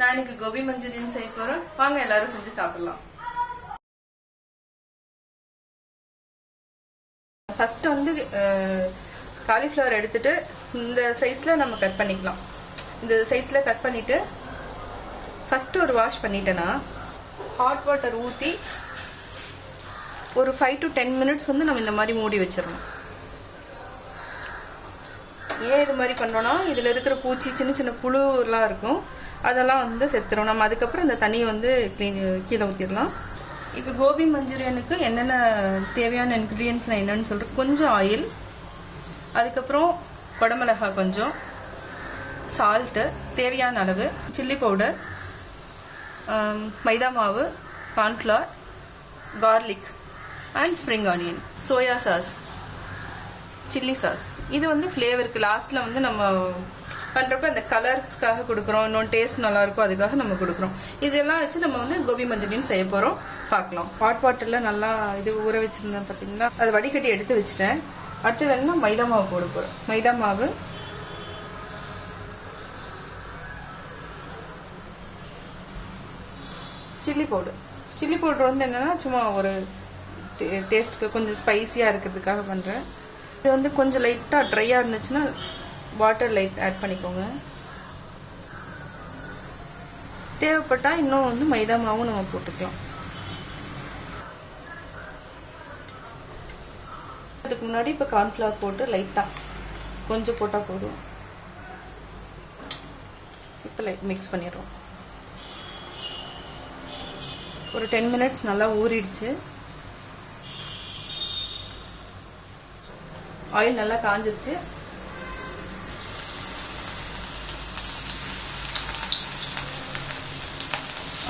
நான் இன்னைக்கு கோபி மஞ்சூரியன் செய்ய போறேன் வாங்க எல்லாரும் செஞ்சு சாப்பிடலாம். ஃபர்ஸ்ட் வந்து காலிஃப்ளவர் எடுத்துட்டு இந்த சைஸ்ல நம்ம கட் பண்ணிக்கலாம். இந்த சைஸ்ல கட் பண்ணிட்டு ஃபர்ஸ்ட் ஒரு வாஷ் பண்ணிட்டேன்னா ஹாட் வாட்டர் ஊற்றி ஒரு ஃபைவ் டு டென் மினிட்ஸ் வந்து நம்ம இந்த மாதிரி மூடி வச்சிடணும். ஏன் இது மாதிரி பண்ணுறோன்னா இதில் இருக்கிற பூச்சி சின்ன சின்ன புழுலாம் இருக்கும். அதெல்லாம் வந்து செத்துரும். நம்ம அதுக்கப்புறம் இந்த தண்ணியை வந்து க்ளீன் கீழே ஊற்றிடலாம் இப்போ கோபி மஞ்சூரியனுக்கு என்னென்ன தேவையான இன்க்ரீடியன்ஸ் நான் என்னன்னு சொல்கிறேன் கொஞ்சம் ஆயில் அதுக்கப்புறம் குடமிளகாய் கொஞ்சம் சால்ட்டு தேவையான அளவு சில்லி பவுடர் மைதா மாவு cornflour garlic and spring onion soya sauce chilli sauce இது வந்து ஃப்ளேவருக்கு லாஸ்ட்ல வந்து நம்ம பண்றப்ப அந்த கலர்ஸ்க்காக கொடுக்குறோம். இன்னும் டேஸ்ட் நல்லா இருக்கும் அதுக்காக நம்ம கொடுக்குறோம். இதெல்லாம் வச்சு நம்ம வந்து கோபி மஞ்சூரியன் செய்ய போறோம். பார்க்கலாம். ஹாட் வாட்டர்ல நல்லா இது ஊற வச்சிருந்தேன் பாத்தீங்களா? அதை வடிகட்டி எடுத்து வச்சுட்டேன். அடுத்தது என்ன மைதா மாவு போட போறோம். மைதா மாவு. சில்லி பவுடர் சில்லி பவுடர் வந்து என்னன்னா சும்மா ஒரு டேஸ்ட்டுக்கு கொஞ்சம் ஸ்பைசியாக இருக்கிறதுக்காக பண்ணுறேன் இது வந்து கொஞ்சம் லைட்டாக ட்ரையாக இருந்துச்சுன்னா வாட்டர் லைட் ஆட் பண்ணிக்கோங்க. தேவைப்பட்டால் இன்னும் வந்து மைதா மாவும் நம்ம போட்டுக்கலாம். அதுக்கு முன்னாடி இப்போ கார்ன்ஃப்ளவர் போட்டு லைட்டாக கொஞ்சம் போட்டால் போதும். இப்போ லைட் மிக்ஸ் பண்ணிடுறோம். ஒரு டென் மினிட்ஸ் நல்லா ஊறிடுச்சு. ஆயில் நல்லா காஞ்சிருச்சு.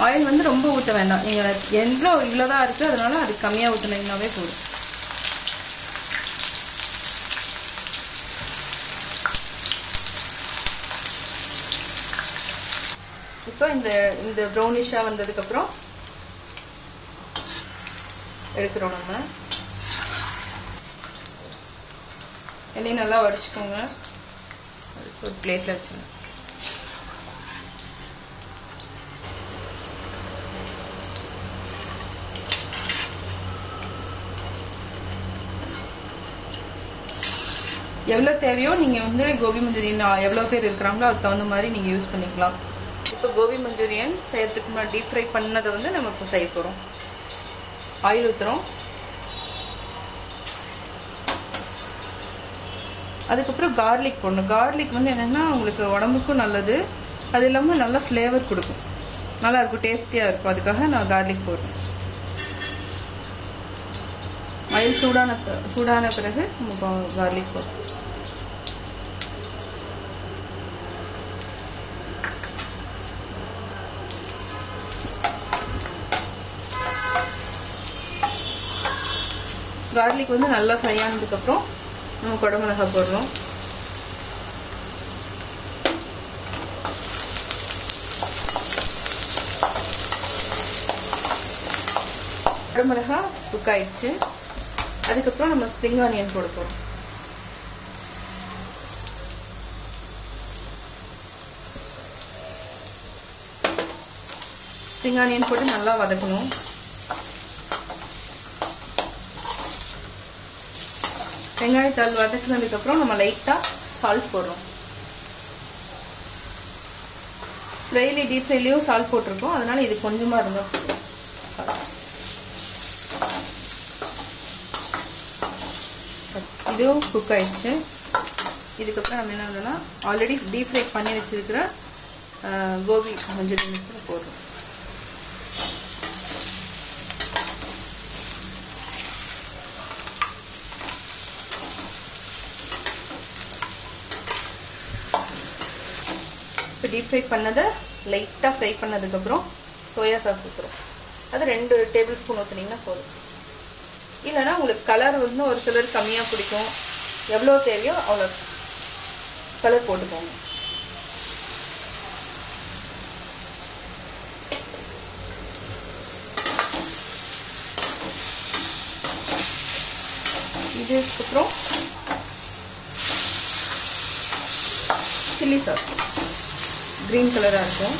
ஆயில் வந்து ரொம்ப ஊற்ற வேண்டாம். நீங்க எவ்வளோ இவ்வளோதான் இருக்குது அதனால அது கம்மியாக ஊற்றினீங்கன்னாவே போதும். இப்போ இந்த இந்த ப்ரௌனிஷாக வந்ததுக்கப்புறம் எடுக்கிறோம் நம்ம. எண்ணெய் நல்லா வடிச்சுக்கோங்க. ஒரு பிளேட்ல வச்சுருங்க எவ்வளோ தேவையோ நீங்கள் வந்து கோபி மஞ்சூரியன் எவ்வளோ பேர் இருக்கிறாங்களோ அதுக்கு தகுந்த மாதிரி நீங்கள் யூஸ் பண்ணிக்கலாம். இப்போ கோபி மஞ்சூரியன் செய்யறதுக்கு முன்னாடி டீப் ஃப்ரை பண்ணதை வந்து நம்ம இப்போ செய்ய போகிறோம் ஆயில் ஊற்றுறோம் அதுக்கப்புறம் கார்லிக் போடணும். கார்லிக் வந்து என்னென்னா உங்களுக்கு உடம்புக்கும் நல்லது. அது இல்லாமல் நல்ல ஃப்ளேவர் கொடுக்கும். நல்லா இருக்கும் டேஸ்டியாக இருக்கும். அதுக்காக நான் கார்லிக் போடுறேன். மயில் சூடான ப- சூடான பிறகு நம்ம கார்லிக் போடுறோம். கார்லிக் வந்து நல்லா ஃப்ரை ஆனதுக்கப்புறம் நம்ம குடமிளகாய் போடுறோம். குடமிளகா குக் ஆயிடுச்சு. அதுக்கப்புறம் நம்ம ஸ்ப்ரிங் ஆனியன் போட போறோம். ஸ்ப்ரிங் ஆனியன் போட்டு நல்லா வதக்கணும். வெங்காயத்தாள் வதக்குனதுக்கப்புறம் நம்ம லைட்டாக சால்ட் போடுறோம். ஃப்ரைலி டீப் ஃப்ரைலையும் சால்ட் போட்டிருக்கோம். அதனால இது கொஞ்சமாக இருந்தால் இதுவும் குக் ஆயிடுச்சு. இதுக்கப்புறம் நம்ம என்ன பண்ணோம்னா ஆல்ரெடி டீப் ஃப்ரை பண்ணி வச்சிருக்கிற கோபி மஞ்சள் போடுறோம். இப்போ டீப் ஃப்ரை பண்ணதை லைட்டாக ஃப்ரை பண்ணதுக்கப்புறம் சோயா சாஸ் ஊற்றுறோம் அது ரெண்டு டேபிள் ஸ்பூன் ஊற்றுனீங்கன்னா போதும். இல்லைன்னா உங்களுக்கு கலர் வந்து ஒரு சிலர் கம்மியாக பிடிக்கும். எவ்வளோ தேவையோ அவ்வளோ கலர் போட்டுக்கோங்க. இதுக்கப்புறம் சில்லி சாஸ் க்ரீன் கலராக இருக்கும்.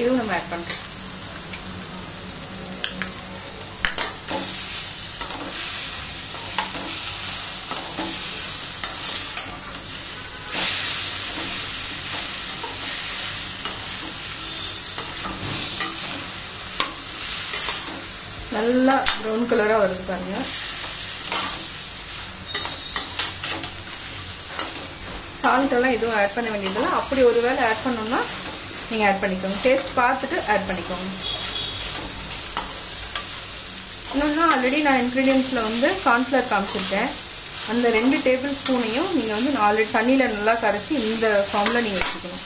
இது நம்ம ஆட் பண்ணுறோம் நல்லா ப்ரௌன் கலராக வருது பாருங்கள் சால்ட்டெல்லாம் எதுவும் ஆட் பண்ண வேண்டியதில்லை. அப்படி ஒரு வேளை ஆட் பண்ணோம்னா நீங்கள் ஆட் பண்ணிக்கோங்க. டேஸ்ட் பார்த்துட்டு ஆட் பண்ணிக்கோங்க. இன்னொன்று ஆல்ரெடி நான் இன்க்ரீடியன்ஸில் வந்து கார்ன்ஃப்ளவர் காமிச்சிருக்கேன். அந்த ரெண்டு டேபிள் ஸ்பூனையும் நீங்கள் வந்து ஆல்ரெடி தண்ணியில் நல்லா கரைச்சி இந்த ஃபார்மில் நீங்கள் வச்சுக்கணும்.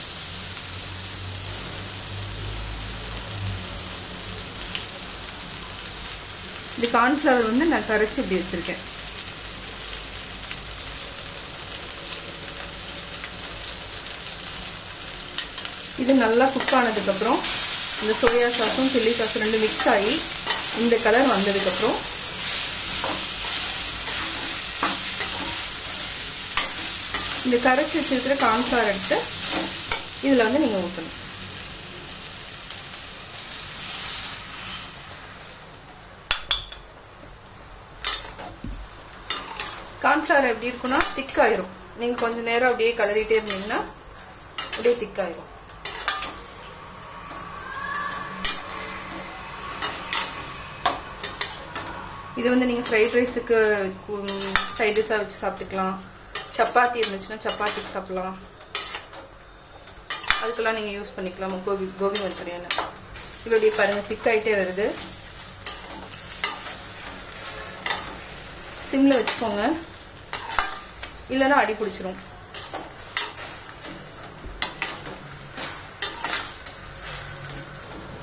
இது கார்ன்ஃப்ளவர் வந்து நான் கரைச்சி இப்படி வச்சுருக்கேன். இது நல்லா குக் ஆனதுக்கப்புறம் இந்த சோயா சாஸும் சில்லி சாஸும் ரெண்டு மிக்ஸ் ஆகி இந்த கலர் வந்ததுக்கப்புறம் இந்த கரைச்சி வச்சிருக்கிற கார்ன்ஃப்ளவர் எடுத்து இதில் வந்து நீங்கள் ஊற்றணும் கார்ன்ஃப்ளவர் எப்படி இருக்குன்னா திக்காயிரும் நீங்கள் கொஞ்சம் நேரம் அப்படியே கலரிட்டே இருந்தீங்கன்னா அப்படியே திக்காயிரும் இது வந்து நீங்கள் ஃப்ரைட் ரைஸுக்கு சைட் டிஷ்ஷாக வச்சு சாப்பிட்டுக்கலாம். சப்பாத்தி இருந்துச்சுன்னா சப்பாத்திக்கு சாப்பிடலாம். அதுக்கெல்லாம் நீங்கள் யூஸ் பண்ணிக்கலாம். கோபி கோபி மஞ்சூரியன் இப்படி பாருங்கள் திக் ஆகிட்டே வருது. சிம்மில் வச்சுக்கோங்க. இல்லைன்னா அடி பிடிச்சிரும்.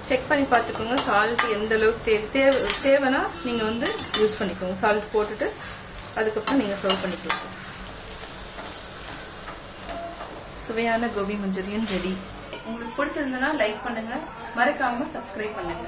செக் பண்ணி பார்த்துக்கோங்க. சால்ட் எந்த அளவுக்கு தேவை தேவை தேவைன்னா நீங்கள் வந்து யூஸ் பண்ணிக்கோங்க. சால்ட் போட்டுட்டு அதுக்கப்புறம் நீங்கள் சர்வ் பண்ணிக்கோங்க. சுவையான கோபி மஞ்சூரியன் ரெடி உங்களுக்கு பிடிச்சிருந்தனா லைக் பண்ணுங்க. மறக்காம சப்ஸ்கிரைப் பண்ணுங்க.